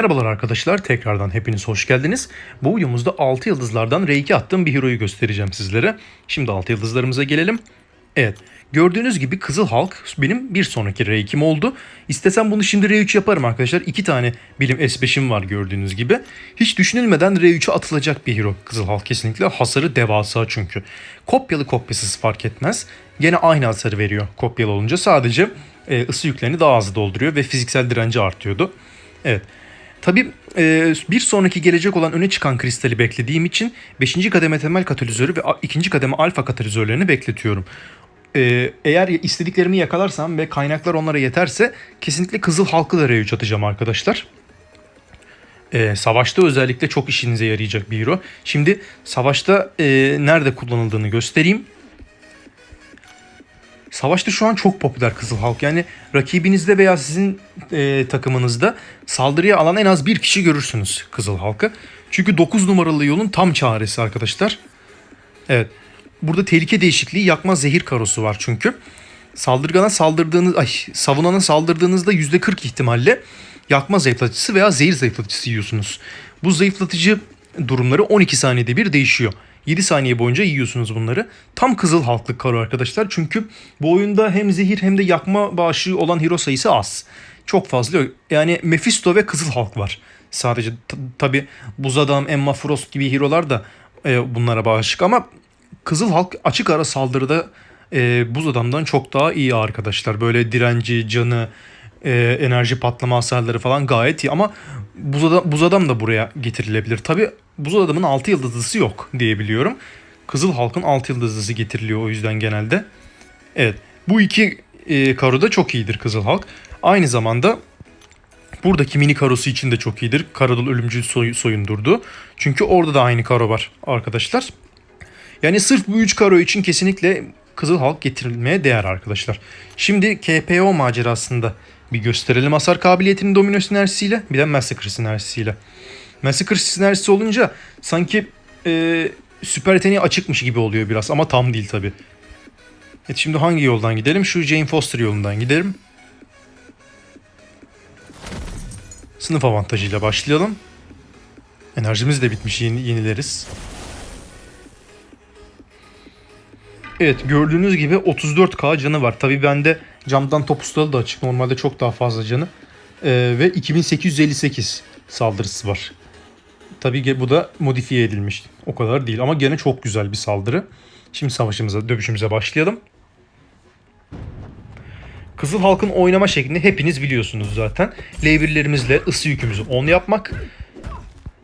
Merhabalar arkadaşlar, tekrardan hepiniz hoş geldiniz. Bu videomuzda 6 yıldızlardan R2 attığım bir hero'yu göstereceğim sizlere. Şimdi 6 yıldızlarımıza gelelim. Evet, gördüğünüz gibi Kızıl Halk benim bir sonraki R2'm oldu. İstesem bunu şimdi R3 yaparım arkadaşlar. İki tane bilim S5'im var gördüğünüz gibi. Hiç düşünülmeden R3'e atılacak bir hero Kızıl Halk kesinlikle. Hasarı devasa çünkü. Kopyalı kopyasız fark etmez. Gene aynı hasarı veriyor kopyalı olunca. Sadece e, ısı yüklerini daha az dolduruyor ve fiziksel direnci artıyordu. Evet. Tabii e, bir sonraki gelecek olan öne çıkan kristali beklediğim için 5. kademe temel katalizörü ve 2. kademe alfa katalizörlerini bekletiyorum. E, eğer istediklerimi yakalarsam ve kaynaklar onlara yeterse kesinlikle Kızıl Halkı da R3 atacağım arkadaşlar. E, savaşta özellikle çok işinize yarayacak bir hero. Şimdi savaşta e, nerede kullanıldığını göstereyim. Savaşta şu an çok popüler Kızıl Halk. Yani rakibinizde veya sizin e, takımınızda saldırıya alan en az bir kişi görürsünüz Kızıl Halk'ı. Çünkü 9 numaralı yolun tam çaresi arkadaşlar. Evet. Burada tehlike değişikliği yakma zehir karosu var çünkü. Saldırgana saldırdığınız, ay savunana saldırdığınızda %40 ihtimalle yakma zayıflatıcısı veya zehir zayıflatıcısı yiyorsunuz. Bu zayıflatıcı durumları 12 saniyede bir değişiyor. 7 saniye boyunca yiyorsunuz bunları. Tam kızıl halklık karo arkadaşlar. Çünkü bu oyunda hem zehir hem de yakma bağışı olan hero sayısı az. Çok fazla yok. Yani Mephisto ve kızıl halk var. Sadece tabi buz adam, Emma Frost gibi hero'lar da e, bunlara bağışık ama kızıl halk açık ara saldırıda e, buz adamdan çok daha iyi arkadaşlar. Böyle direnci, canı, e, enerji patlama hasarları falan gayet iyi ama buz adam, buz adam da buraya getirilebilir. Tabi buz adamın 6 yıldızlısı yok diyebiliyorum. Kızıl halkın 6 yıldızlısı getiriliyor o yüzden genelde. Evet bu iki e, karo da çok iyidir Kızıl halk. Aynı zamanda buradaki mini karosu için de çok iyidir. Karadul ölümcül soy, soyundurdu. Çünkü orada da aynı karo var arkadaşlar. Yani sırf bu 3 karo için kesinlikle Kızıl Halk getirilmeye değer arkadaşlar. Şimdi KPO macerasında bir gösterelim hasar kabiliyetinin domino sinerjisiyle bir de Massacre sinerjisiyle. Massacre sinerjisi olunca sanki e, süper yeteneği açıkmış gibi oluyor biraz ama tam değil tabi. Evet şimdi hangi yoldan gidelim? Şu Jane Foster yolundan gidelim. Sınıf avantajıyla başlayalım. Enerjimiz de bitmiş yeni, yenileriz. Evet gördüğünüz gibi 34k canı var. Tabi bende camdan top ustalı da açık. Normalde çok daha fazla canı. Ee, ve 2858 saldırısı var. Tabi bu da modifiye edilmiş. O kadar değil ama gene çok güzel bir saldırı. Şimdi savaşımıza, dövüşümüze başlayalım. Kızıl Halk'ın oynama şeklini hepiniz biliyorsunuz zaten. L1'lerimizle ısı yükümüzü 10 yapmak.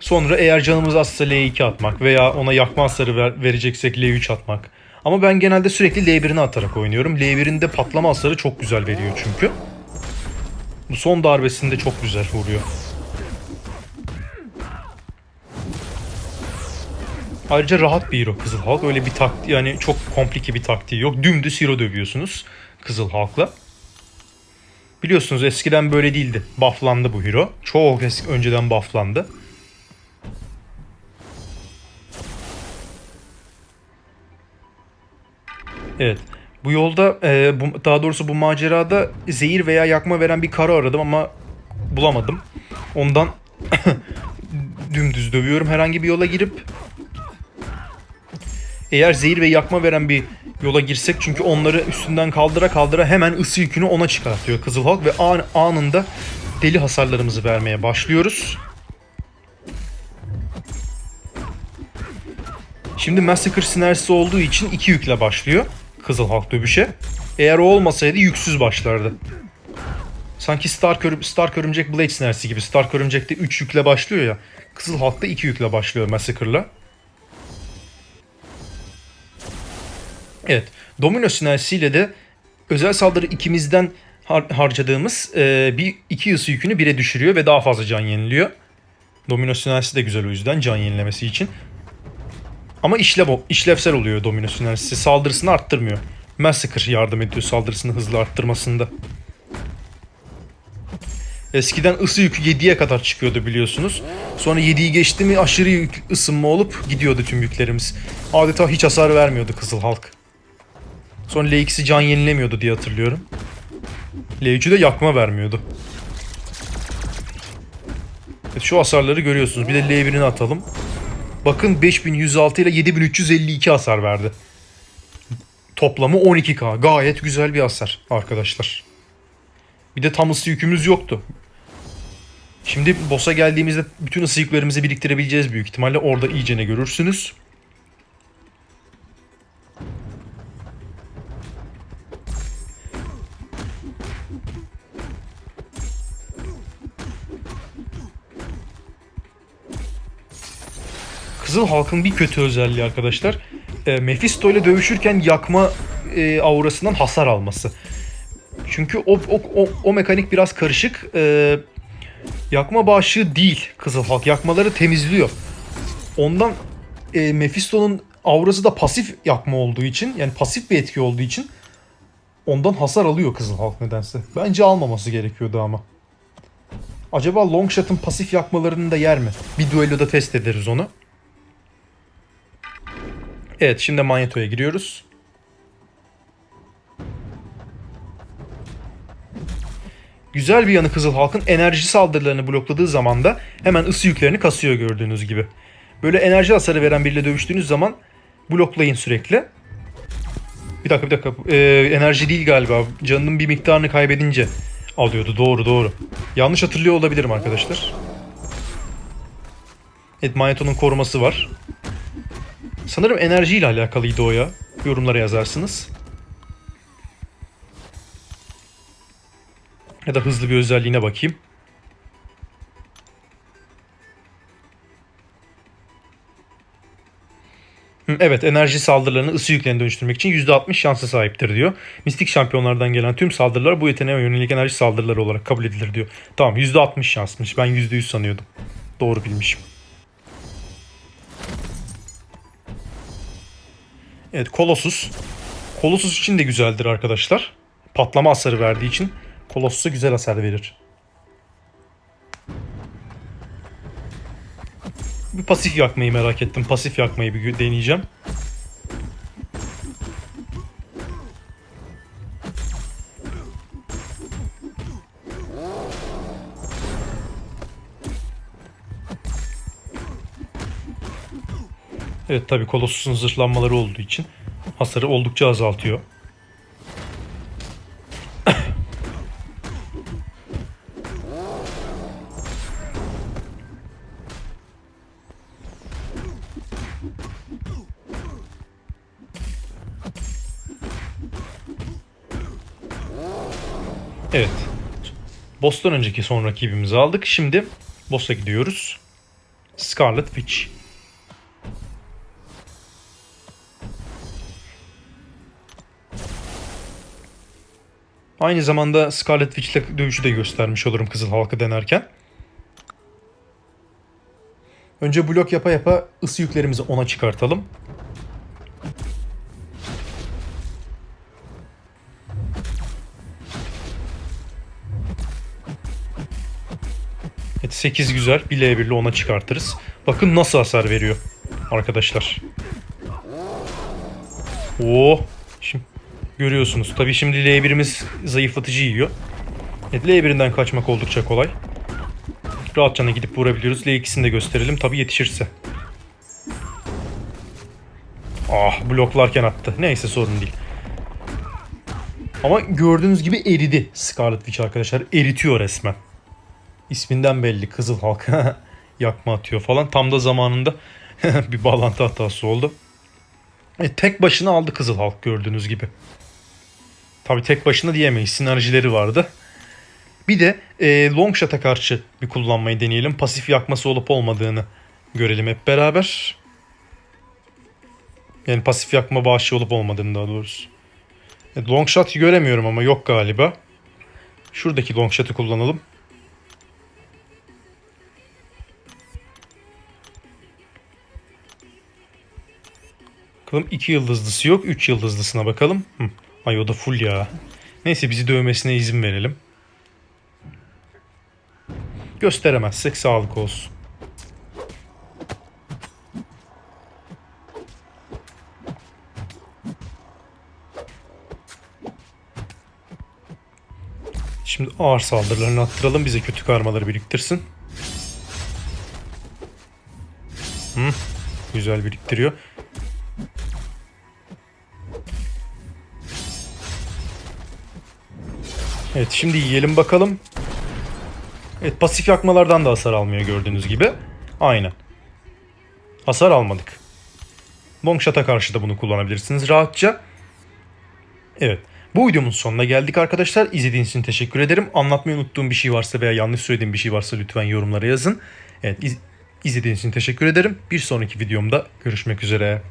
Sonra eğer canımız azsa L2 atmak veya ona yakma hasarı ver, vereceksek L3 atmak. Ama ben genelde sürekli L1'ini atarak oynuyorum. L1'in de patlama hasarı çok güzel veriyor çünkü. Bu son darbesinde çok güzel vuruyor. Ayrıca rahat bir hero Kızıl Halk. Öyle bir taktiği yani çok komplike bir taktiği yok. Dümdüz hero dövüyorsunuz Kızıl Halk'la. Biliyorsunuz eskiden böyle değildi. Bufflandı bu hero. Çok eski önceden bufflandı. Evet. Bu yolda e, bu, daha doğrusu bu macerada zehir veya yakma veren bir karo aradım ama bulamadım. Ondan dümdüz dövüyorum herhangi bir yola girip eğer zehir ve yakma veren bir yola girsek çünkü onları üstünden kaldıra kaldıra hemen ısı yükünü ona çıkartıyor Kızıl Halk ve an, anında deli hasarlarımızı vermeye başlıyoruz. Şimdi Massacre sinerjisi olduğu için iki yükle başlıyor. Kızıl Halk dövüşe. Eğer o olmasaydı yüksüz başlardı. Sanki Stark, Örüm Stark Örümcek Blade sinerjisi gibi. Stark Örümcek'te 3 yükle başlıyor ya. Kızıl Halk'ta 2 yükle başlıyor Massacre'la. Evet. Domino sinerjisiyle de özel saldırı ikimizden har- harcadığımız e, bir iki ısı yükünü bire düşürüyor ve daha fazla can yeniliyor. Domino sinerjisi de güzel o yüzden can yenilemesi için. Ama işlev, işlevsel oluyor domino sinerjisi. Saldırısını arttırmıyor. Massacre yardım ediyor saldırısını hızlı arttırmasında. Eskiden ısı yükü 7'ye kadar çıkıyordu biliyorsunuz. Sonra 7'yi geçti mi aşırı yük ısınma olup gidiyordu tüm yüklerimiz. Adeta hiç hasar vermiyordu Kızıl Halk. Sonra L2'si can yenilemiyordu diye hatırlıyorum. L3'ü de yakma vermiyordu. Evet, şu hasarları görüyorsunuz. Bir de L1'ini atalım. Bakın 5106 ile 7352 hasar verdi. Toplamı 12k. Gayet güzel bir hasar arkadaşlar. Bir de tam ısı yükümüz yoktu. Şimdi boss'a geldiğimizde bütün ısı yüklerimizi biriktirebileceğiz büyük ihtimalle. Orada iyice ne görürsünüz. Kızıl Halk'ın bir kötü özelliği arkadaşlar. E, Mephisto ile dövüşürken yakma e, aurasından hasar alması. Çünkü o, o, o, o mekanik biraz karışık. E, yakma bağışı değil Kızıl Halk. Yakmaları temizliyor. Ondan e, Mephisto'nun aurası da pasif yakma olduğu için yani pasif bir etki olduğu için ondan hasar alıyor Kızıl Halk nedense. Bence almaması gerekiyordu ama. Acaba Longshot'ın pasif yakmalarını da yer mi? Bir duelloda test ederiz onu. Evet şimdi Magneto'ya giriyoruz. Güzel bir yanı Kızıl Halk'ın enerji saldırılarını blokladığı zaman da hemen ısı yüklerini kasıyor gördüğünüz gibi. Böyle enerji hasarı veren biriyle dövüştüğünüz zaman bloklayın sürekli. Bir dakika bir dakika. Ee, enerji değil galiba. Canının bir miktarını kaybedince alıyordu. Doğru doğru. Yanlış hatırlıyor olabilirim arkadaşlar. Evet Magneto'nun koruması var. Sanırım enerjiyle alakalıydı o ya. Yorumlara yazarsınız. Ya da hızlı bir özelliğine bakayım. Evet enerji saldırılarını ısı yüklerine dönüştürmek için %60 şansa sahiptir diyor. Mistik şampiyonlardan gelen tüm saldırılar bu yeteneğe yönelik enerji saldırıları olarak kabul edilir diyor. Tamam %60 şansmış ben %100 sanıyordum. Doğru bilmişim. Evet Colossus. Colossus için de güzeldir arkadaşlar. Patlama hasarı verdiği için Colossus'a güzel hasar verir. Bir pasif yakmayı merak ettim. Pasif yakmayı bir deneyeceğim. Evet tabi Colossus'un zırhlanmaları olduğu için hasarı oldukça azaltıyor. Evet. Boss'tan önceki son rakibimizi aldık. Şimdi boss'a gidiyoruz. Scarlet Witch. Aynı zamanda Scarlet Witch ile dövüşü de göstermiş olurum Kızıl Halkı denerken. Önce blok yapa yapa ısı yüklerimizi ona çıkartalım. Evet 8 güzel. Bir L1 ile ona çıkartırız. Bakın nasıl hasar veriyor arkadaşlar. Oo. Şimdi görüyorsunuz. Tabii şimdi L1'imiz zayıflatıcı yiyor. Evet L1'inden kaçmak oldukça kolay. Rahatça gidip vurabiliyoruz. L2'sini de gösterelim. Tabii yetişirse. Ah bloklarken attı. Neyse sorun değil. Ama gördüğünüz gibi eridi Scarlet Witch arkadaşlar. Eritiyor resmen. İsminden belli Kızıl Halk. Yakma atıyor falan. Tam da zamanında bir bağlantı hatası oldu. E, tek başına aldı Kızıl Halk gördüğünüz gibi. Tabi tek başına diyemeyiz. Sinerjileri vardı. Bir de e, Longshot'a karşı bir kullanmayı deneyelim. Pasif yakması olup olmadığını görelim hep beraber. Yani pasif yakma bağışı olup olmadığını daha doğrusu. Evet, Longshot göremiyorum ama yok galiba. Şuradaki Longshot'ı kullanalım. Bakalım 2 yıldızlısı yok. 3 yıldızlısına bakalım. Hı. Ay o da full ya. Neyse bizi dövmesine izin verelim. Gösteremezsek sağlık olsun. Şimdi ağır saldırılarını attıralım bize kötü karmaları biriktirsin. Hı, güzel biriktiriyor. Evet şimdi yiyelim bakalım. Evet pasif yakmalardan da hasar almıyor gördüğünüz gibi. Aynen. Hasar almadık. Longshot'a karşı da bunu kullanabilirsiniz rahatça. Evet. Bu videomun sonuna geldik arkadaşlar. İzlediğiniz için teşekkür ederim. Anlatmayı unuttuğum bir şey varsa veya yanlış söylediğim bir şey varsa lütfen yorumlara yazın. Evet iz- izlediğiniz için teşekkür ederim. Bir sonraki videomda görüşmek üzere.